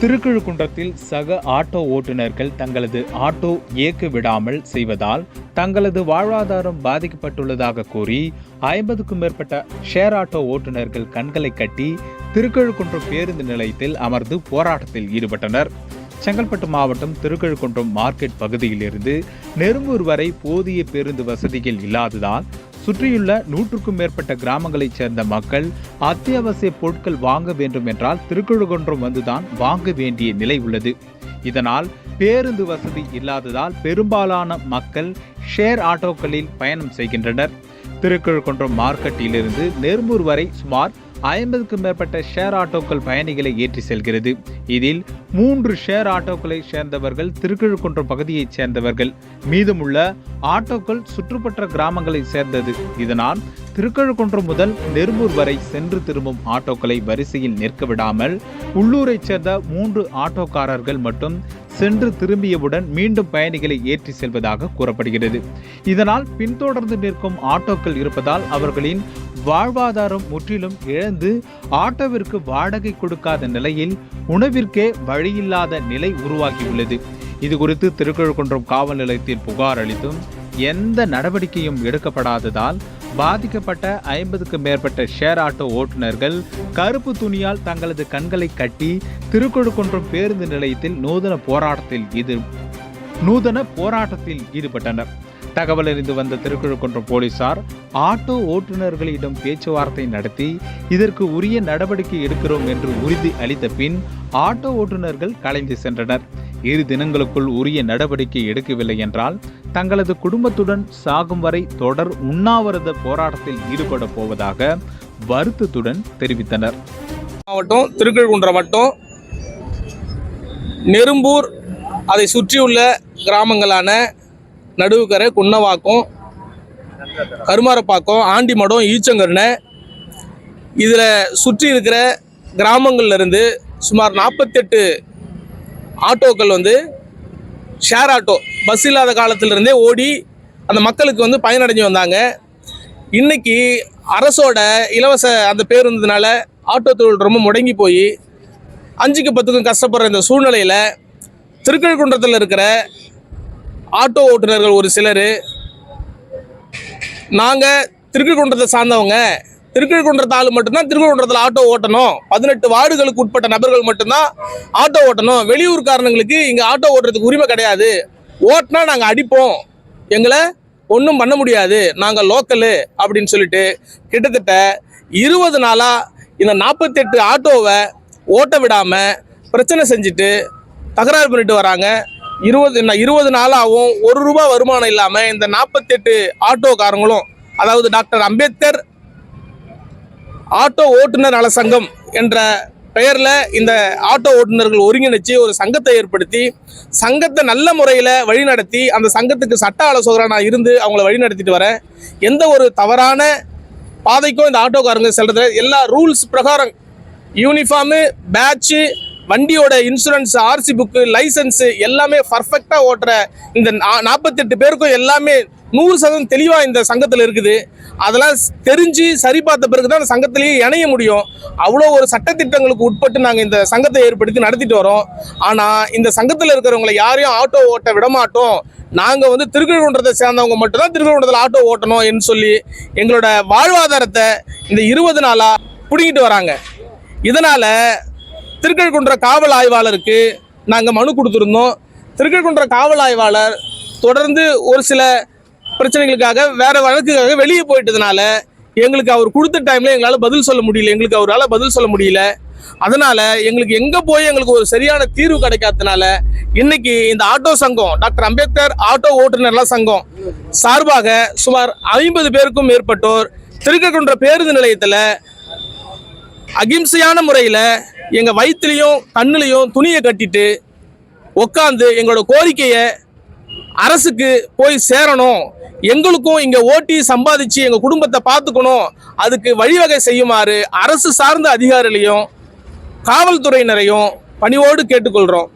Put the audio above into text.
திருக்கழுக்குன்றத்தில் சக ஆட்டோ ஓட்டுநர்கள் தங்களது ஆட்டோ இயக்க விடாமல் செய்வதால் தங்களது வாழ்வாதாரம் பாதிக்கப்பட்டுள்ளதாக கூறி ஐம்பதுக்கும் மேற்பட்ட ஷேர் ஆட்டோ ஓட்டுநர்கள் கண்களை கட்டி திருக்கழுக்குன்றம் பேருந்து நிலையத்தில் அமர்ந்து போராட்டத்தில் ஈடுபட்டனர். செங்கல்பட்டு மாவட்டம் திருக்கழுக்குன்றம் மார்க்கெட் பகுதியிலிருந்து நெரும்பூர் வரை போதிய பேருந்து வசதிகள் இல்லாததால் சுற்றியுள்ள நூற்றுக்கும் மேற்பட்ட கிராமங்களைச் சேர்ந்த மக்கள் அத்தியாவசிய பொருட்கள் வாங்க வேண்டும் என்றால் திருக்கழுகுன்றம் வந்துதான் வாங்க வேண்டிய நிலை உள்ளது. இதனால் பேருந்து வசதி இல்லாததால் பெரும்பாலான மக்கள் ஷேர் ஆட்டோக்களில் பயணம் செய்கின்றனர். திருக்கழுக்குன்றம் மார்க்கெட்டிலிருந்து நெரும்பூர் வரை சுமார் ஐம்பதுக்கும் மேற்பட்ட ஷேர் ஆட்டோக்கள் பயணிகளை ஏற்றி செல்கிறது. இதில் மூன்று ஷேர் ஆட்டோக்களை சேர்ந்தவர்கள் திருக்கழுக்குன்றம் பகுதியைச் சேர்ந்தவர்கள். மீதமுள்ள ஆட்டோக்கள் சுற்றுப்பட்ட கிராமங்களை சேர்ந்தது. இதனால் திருக்கழுக்குன்றம் முதல் நெரும்பூர் வரை சென்று திரும்பும் ஆட்டோக்களை வரிசையில் நிற்க விடாமல் உள்ளூரைச் சேர்ந்த மூன்று ஆட்டோக்காரர்கள் மட்டும் சென்று திரும்பியவுடன் மீண்டும் பயணிகளை ஏற்றி செல்வதாக கூறப்படுகிறது. இதனால் பின்தொடர்ந்து நிற்கும் ஆட்டோக்கள் இருப்பதால் அவர்களின் வாழ்வாதாரம் முற்றிலும் இழந்து ஆட்டோவிற்கு வாடகை கொடுக்காத நிலையில் உணவிற்கே வழியில்லாத நிலை உருவாகியுள்ளது. இது குறித்து திருக்கழுக்குன்றம் காவல் நிலையத்தில் புகார் அளித்தும் எந்த நடவடிக்கையும் எடுக்கப்படாததால் பாதிக்கப்பட்ட ஐம்பதுக்கு மேற்பட்ட ஷேர் ஆட்டோ ஓட்டுநர்கள் கருப்பு துணியால் தங்களது கண்களை கட்டி திருக்கழுக்குன்றம் பேருந்து நிலையத்தில் நூதன போராட்டத்தில் இது நூதன போராட்டத்தில் ஈடுபட்டனர். தகவல் அறிந்து வந்த திருக்குழுக்குன்றம் போலீசார் ஆட்டோ ஓட்டுநர்களிடம் பேச்சுவார்த்தை நடத்தி இதற்கு உரிய நடவடிக்கை எடுக்கிறோம் என்று உறுதி அளித்த பின் ஆட்டோ ஓட்டுநர்கள் கலைந்து சென்றனர். இரு தினங்களுக்குள் உரிய நடவடிக்கை எடுக்கவில்லை என்றால் தங்களது குடும்பத்துடன் சாகும் வரை தொடர் உண்ணாவிரத போராட்டத்தில் ஈடுபட போவதாக வருத்தத்துடன் தெரிவித்தனர். மாவட்டம் திருக்கழுகுன்றம் வட்டம் நெரும்பூர் அதை சுற்றியுள்ள கிராமங்களான நடுவுக்கரை குன்னவாக்கம் கருமாரப்பாக்கம் ஆண்டிமடம் ஈச்சங்கருணை. இதில் சுற்றி இருக்கிற கிராமங்கள்லேருந்து சுமார் நாற்பத்தெட்டு ஆட்டோக்கள் வந்து ஷேர் ஆட்டோ பஸ் இல்லாத காலத்திலிருந்தே ஓடி அந்த மக்களுக்கு வந்து பயனடைஞ்சு வந்தாங்க. இன்றைக்கி அரசோட இலவச அந்த பேருந்ததுனால ஆட்டோ தொழில் ரொம்ப முடங்கி போய் அஞ்சுக்கு பத்துக்கும் கஷ்டப்படுற இந்த சூழ்நிலையில் திருக்கழுக்குன்றத்தில் இருக்கிற ஆட்டோ ஓட்டுநர்கள் ஒரு சிலர். நாங்கள் திருக்கழுக்குன்றத்தை சார்ந்தவங்க. திருக்கழுக்குன்றத்து ஆள் மட்டும்தான் திருக்கழுக்குன்றத்தில் ஆட்டோ ஓட்டணும். பதினெட்டு வார்டுகளுக்கு உட்பட்ட நபர்கள் மட்டும்தான் ஆட்டோ ஓட்டணும். வெளியூர்காரனுங்களுக்கு இங்கே ஆட்டோ ஓட்டுறதுக்கு உரிமை கிடையாது. ஓட்டினா நாங்கள் அடிப்போம். எங்களை ஒன்றும் பண்ண முடியாது. நாங்கள் லோக்கலு அப்படின்னு சொல்லிட்டு கிட்டத்தட்ட இருபது நாளாக இந்த நாற்பத்தெட்டு ஆட்டோவை ஓட்ட விடாமல் பிரச்சனை செஞ்சுட்டு தகராறு பண்ணிட்டு வராங்க. இருபது இருபது நாளாகவும் ஒரு ரூபாய் வருமானம் இல்லாமல் இந்த நாற்பத்தெட்டு ஆட்டோக்காரங்களும் அதாவது டாக்டர் அம்பேத்கர் ஆட்டோ ஓட்டுநர் நல சங்கம் என்ற பெயரில் இந்த ஆட்டோ ஓட்டுநர்கள் ஒருங்கிணைச்சு ஒரு சங்கத்தை ஏற்படுத்தி சங்கத்தை நல்ல முறையில் வழிநடத்தி அந்த சங்கத்துக்கு சட்ட ஆலோசகராக நான் இருந்து அவங்கள வழிநடத்திட்டு வரேன் எந்த ஒரு தவறான பாதைக்கும் இந்த ஆட்டோக்காரங்க செல்றதுல எல்லா ரூல்ஸ் பிரகாரம் யூனிஃபார்மு பேட்ச்சு வண்டியோட இன்சூரன்ஸ் ஆர்சி புக்கு லைசன்ஸு எல்லாமே பர்ஃபெக்டாக ஓட்டுற இந்த நாற்பத்தெட்டு பேருக்கும் எல்லாமே நூறு சதவீதம் தெளிவாக இந்த சங்கத்தில் இருக்குது. அதெல்லாம் தெரிஞ்சு சரி பார்த்த பிறகு தான் அந்த சங்கத்திலேயே இணைய முடியும். அவ்வளோ ஒரு சட்டத்திட்டங்களுக்கு உட்பட்டு நாங்கள் இந்த சங்கத்தை ஏற்படுத்தி நடத்திட்டு வரோம். ஆனால் இந்த சங்கத்தில் இருக்கிறவங்களை யாரையும் ஆட்டோ ஓட்ட விடமாட்டோம். நாங்கள் வந்து திருக்கழுக்குன்றத்தை சேர்ந்தவங்க மட்டும்தான் திருக்கழுக்குன்றத்தில் ஆட்டோ ஓட்டணும் என்று சொல்லி எங்களோட வாழ்வாதாரத்தை இந்த இருபது நாளாக பிடிங்கிட்டு வராங்க. இதனால் திருக்கழுக்குன்ற காவல் ஆய்வாளருக்கு நாங்கள் மனு கொடுத்துருந்தோம். திருக்கழுக்குன்ற காவல் ஆய்வாளர் தொடர்ந்து ஒரு சில பிரச்சனைகளுக்காக வேற வழக்குக்காக வெளியே போயிட்டதுனால எங்களுக்கு அவர் கொடுத்த டைம்ல எங்களால் பதில் சொல்ல முடியல. எங்களுக்கு அவரால் பதில் சொல்ல முடியல. அதனால எங்களுக்கு எங்க போய் எங்களுக்கு ஒரு சரியான தீர்வு கிடைக்காதனால இன்னைக்கு இந்த ஆட்டோ சங்கம் டாக்டர் அம்பேத்கர் ஆட்டோ ஓட்டுநர்லாம் சங்கம் சார்பாக சுமார் ஐம்பது பேருக்கும் மேற்பட்டோர் திருக்கக்குன்ற பேருந்து நிலையத்தில் அகிம்சையான முறையில் எங்கள் வயிற்றுலையும் கண்ணுலையும் துணியை கட்டிட்டு உட்காந்து எங்களோட கோரிக்கையை அரசுக்கு போய் சேரணும். எங்களுக்கும் இங்கே ஓட்டி சம்பாதிச்சு எங்கள் குடும்பத்தை பார்த்துக்கணும். அதுக்கு வழிவகை செய்யுமாறு அரசு சார்ந்த அதிகாரிகளையும் காவல்துறையினரையும் பணிவோடு கேட்டுக்கொள்கிறோம்